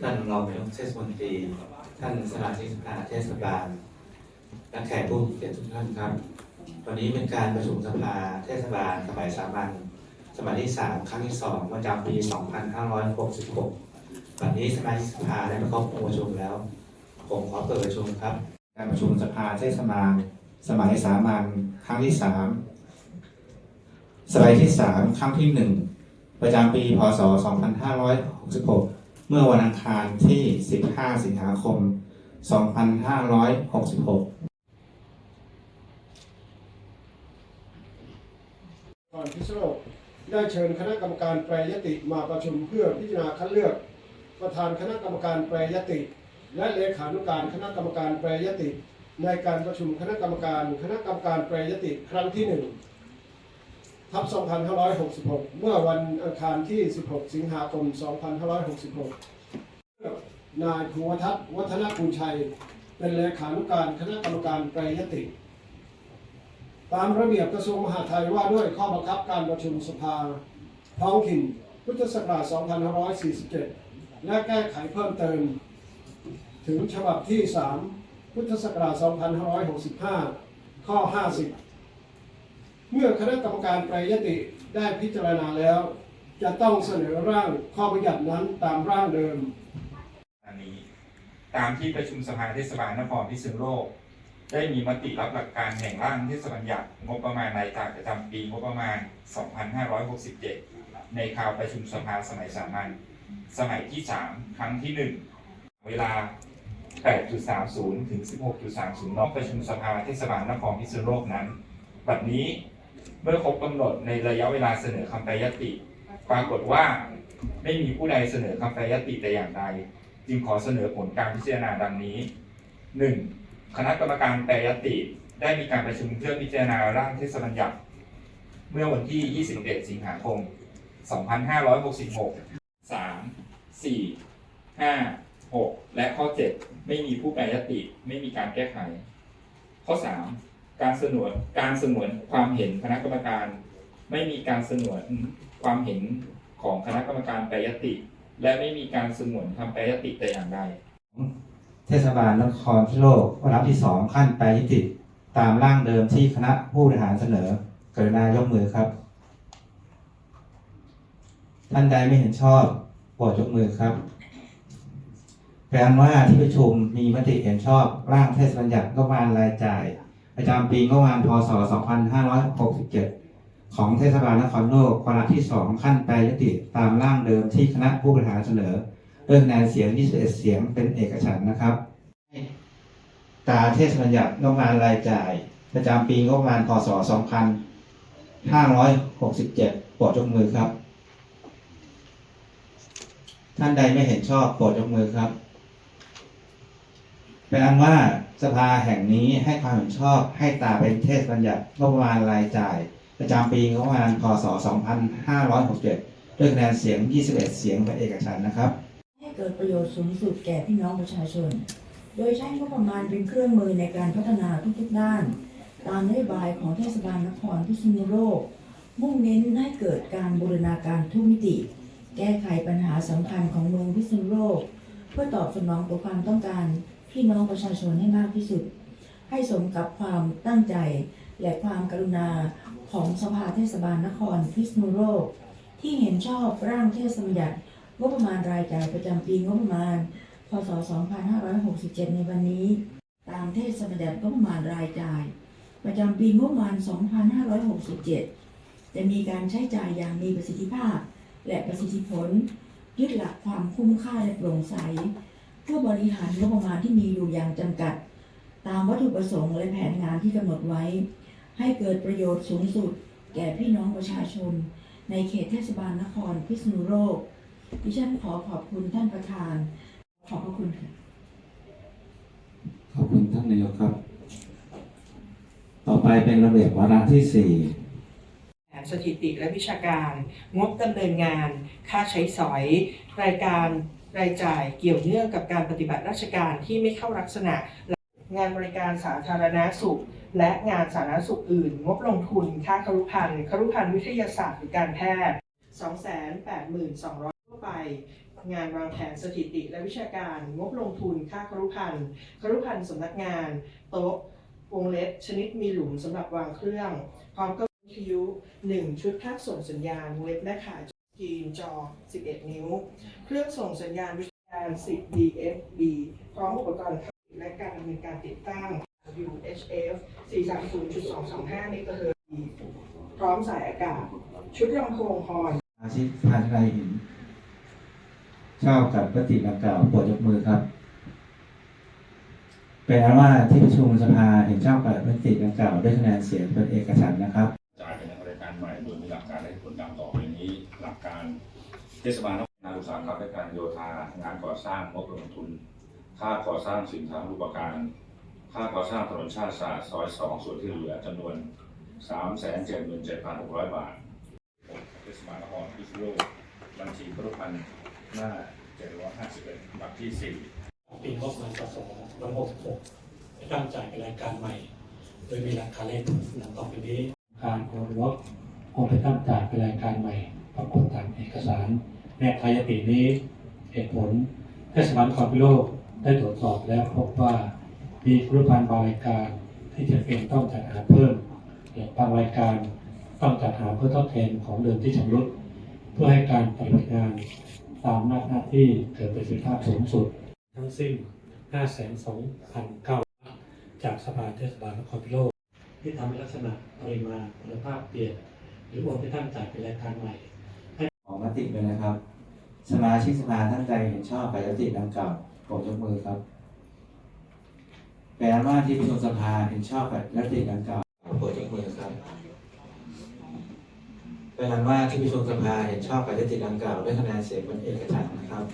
ท่านรองนายกเทศมนตรี ท่านสมาชิกสภาเทศบาลและแขกผู้มีเกียรติทุกท่านครับ วันนี้เป็นการประชุมสภาเทศบาลสมัยสามัญสมัยที่ 3 ครั้งที่ 2 ประจำปี 2566วันนี้สมาชิกสภาได้มาครบองค์ประชุมแล้ว ผมขอเปิดประชุมครับ การประชุมสภาเทศบาลสมัยสามัญครั้งที่ 3 สมัยที่ 3 ครั้งที่ 1 ประจำปี พศ 2566 เมื่อวันอังคารที่ 15 สิงหาคม 2566ก่อนพิษณุโลกได้เชิญคณะกรรมการแปรยติมาประชุมเพื่อพิจารณาคัดเลือก ประธานคณะกรรมการแปรยติ และเลขานุการคณะกรรมการแปรยติ ในการประชุมคณะกรรมการ คณะกรรมการแปรยติครั้งที่หนึ่ง ทับ2566 เมื่อวันอังคารที่ 16 สิงหาคม 2566 นายภูวทัศน์วัฒนกุลชัย เป็นเลขานุการคณะกรรมการแปรยติ ตามระเบียบกระทรวงมหาดไทยว่าด้วยข้อบังคับการประชุมสภาท้องถิ่นพุทธศักราช 2547 และแก้ไขเพิ่มเติม ถึงฉบับที่ 3 พุทธศักราช 2565 ข้อ 50 มื่อคณะกรรมการแปรยติได้พิจารณาแล้ว จะต้องเสนอร่างข้อบัญญัตินั้นตามร่างเดิม อันนี้ ตามที่ประชุมสภาเทศบาลนครพิษณุโลก ได้มีมติรับหลักการแห่งร่างเทศบัญญัติงบประมาณรายจ่ายประจำปีงบประมาณ 2567 ในคราวประชุมสภาสมัยสามัญสมัยที่ 3 ครั้งที่ 1 เวลา 8.30 ถึง 16.30นอกประชุมสภาเทศบาลนครพิษณุโลกนั้น บัดนี้ เมื่อครบกำหนดในระยะเวลาเสนอคำแปรยติ ปรากฏว่าไม่มีผู้ใดเสนอคำแปรยติแต่อย่างใดจึงขอเสนอผลการพิจารณาดังนี้ 1. คณะกรรมการแปรยติได้มีการประชุมเพื่อพิจารณาร่างเทศบัญญัติ เมื่อวันที่ 21 สิงหาคม 2566 3 4 5 6 และข้อ 7 ไม่มีผู้แปรยติ ไม่มีการแก้ไข ข้อ 3 การสนวนการสนวนความเห็นคณะกรรมการ ไม่มีการสนวนความเห็นของคณะกรรมการแปรยติ และไม่มีการสงวนคำแปรยติแต่อย่างใดเทศบาลนครพิโลกวาระที่สองขั้นแปรยติตามร่างเดิมที่คณะผู้บริหารเสนอกรุณายกมือครับ ท่านใดไม่เห็นชอบโปรดยกมือครับแปลว่าที่ประชุมมีมติเห็นชอบร่างเทศบัญญัติงบประมาณรายจ่าย ประจำปีงบประมาณพศ 2567 ของเทศบาลนครโลกวาระที่สองขั้นแปรยติตามร่างเดิมที่คณะผู้บริหารเสนอด้วยคะแนนเสียง 21 เสียงเป็นเอกฉันท์นะครับ ตาเทศบัญญัติงบประมาณรายจ่าย ประจำปีงบประมาณพศ 2567 โปรดยกมือครับ ท่านใดไม่เห็นชอบโปรดยกมือครับ เป็นอันว่าสภาแห่งนี้ให้ความเห็นชอบให้ตาเป็นเทศบัญญัติงบประมาณรายจ่าย ประจำปีงบประมาณพศ 2567 ด้วยคะแนนเสียง 21 เสียงเป็นเอกฉันท์นะครับ ให้เกิดประโยชน์สูงสุดแก่พี่น้องประชาชน โดยใช้งบประมาณเป็นเครื่องมือในการพัฒนาทุกๆด้าน ตามนโยบายของเทศบาลนครพิษณุโลก มุ่งเน้นให้เกิดการบูรณาการทุกมิติ แก้ไขปัญหาสำคัญของเมืองพิษณุโลก เพื่อตอบสนองต่อความต้องการ พี่น้องประชาชนให้มากที่สุด ให้สมกับความตั้งใจและความกรุณาของสภาเทศบาลนครพิษณุโลกที่เห็นชอบร่างเทศบัญญัติงบประมาณรายจ่ายประจำปีงบประมาณ พศ 2567 ในวันนี้ ตามเทศบัญญัติงบประมาณรายจ่าย ประจำปีงบประมาณ 2567 จะมีการใช้จ่ายอย่างมีประสิทธิภาพ และประสิทธิผล ยึดหลักความคุ้มค่าและโปร่งใส เพื่อบริหารงบประมาณที่มีอยู่อย่างจำกัด ตามวัตถุประสงค์และแผนงานที่กำหนดไว้ ให้เกิดประโยชน์สูงสุด แก่พี่น้องประชาชน ในเขตเทศบาลนครพิษณุโลกดิฉันขอขอบคุณท่านประธาน ขอบพระคุณค่ะขอบคุณท่านนายกครับ ต่อไปเป็นระเบียบวาระที่สี่แผนสถิติและวิชาการ งบดำเนินงาน ค่าใช้สอย รายการ รายจ่ายเกี่ยวเนื่องกับการปฏิบัติราชการที่ไม่เข้าลักษณะ งานบริการสาธารณสุข และงานสาธารณสุขอื่น งบลงทุน ค่าครุพันธ์ครุพันธ์วิทยาศาสตร์หรือการแพทย์ 282,200ทั่วไป งานวางแผนสถิติและวิชาการ งบลงทุน ค่าครุพันธ์ครุพันธ์สำนักงาน โต๊ะวงเล็บชนิดมีหลุมสำหรับวางเครื่อง พร้อมกับวิทยุ1ชุดภาคส่งสัญญาณวงเล็บและขาย จีนจอ 11 นิ้ว เครื่องส่งสัญญาณวิทยา10 DFB พร้อมอุปกรณ์และการดำเนินการติดตั้ง UHF 430.225เมกะเฮิร์พร้อมสายอากาศ ชุดลำโพงฮอนอาชีพภาชนะหินชอบกับปฏิดังกล่าวโปรดยกมือครับ เป็นอันว่าที่ประชุมสภาเห็นชอบกับมติดังกล่าวด้วยคะแนนเสียงเป็นเอกฉันท์นะครับ จ่ายเป็นรายการใหม่โดยมี ลักการและเหตุผลดังต่อไปนี้ หลักการเทศบาลนครงานอุตสาหกรรมและการโยธางานก่อสร้างงบลงทุน ค่าก่อสร้างสินค้ารูปการ ค่าก่อสร้างถนนชาติศาสตร์ซอยสองส่วนที่เหลือจำนวน 3 7 7 6 0 0 บาทเทศบาลนครพิษณุโลกบัญชีครุพันธ์หน้า 751บัตรที่ 4 ปีงบประมาณสองระบบหกให้ตั้งจ่ายเป็นรายการใหม่ โดยมีหลักการเล่นดังต่อไปนี้การโอนงบ โอนไปตั้งจายเป็นรายการใหม่ปรากฏตามเอกสารแนบทายตินี้เหตุผลเทศบาลนครพิโลกได้ตรวจสอบแล้วพบว่ามีกรุพันธ์บางรายการที่จะเป็นต้องจัดหาเพิ่มและบางรายการต้องจัดหาเพื่อทดแทนของเดิมที่ชำรุดเพื่อให้การปฏิบัติงานตามหน้าหน้าที่เกิดประสิทธิภาพสูงสุด ทั้งสิ้น502,009จากสภาเทศบาลนครพิโลกที่ทำให้ลักษณะปริมาณคุณภาพเปลี่ยน หรือโอนไปตั้งจ่ายเป็นรายการใหม่ออกมติเลยนะครับ สมาชิกสภาท่านใดเห็นชอบกับยติดังกล่าวโปรดยกมือครับเป็นอันว่าที่ประชุมสภาเห็นชอบกับยติดังกล่าวโปรดยกมือครับเป็นอันว่าที่ประชุมสภาเห็นชอบกับยติดังกล่าวด้วยคะแนนเสียงเป็นเอกฉันท์นะครับ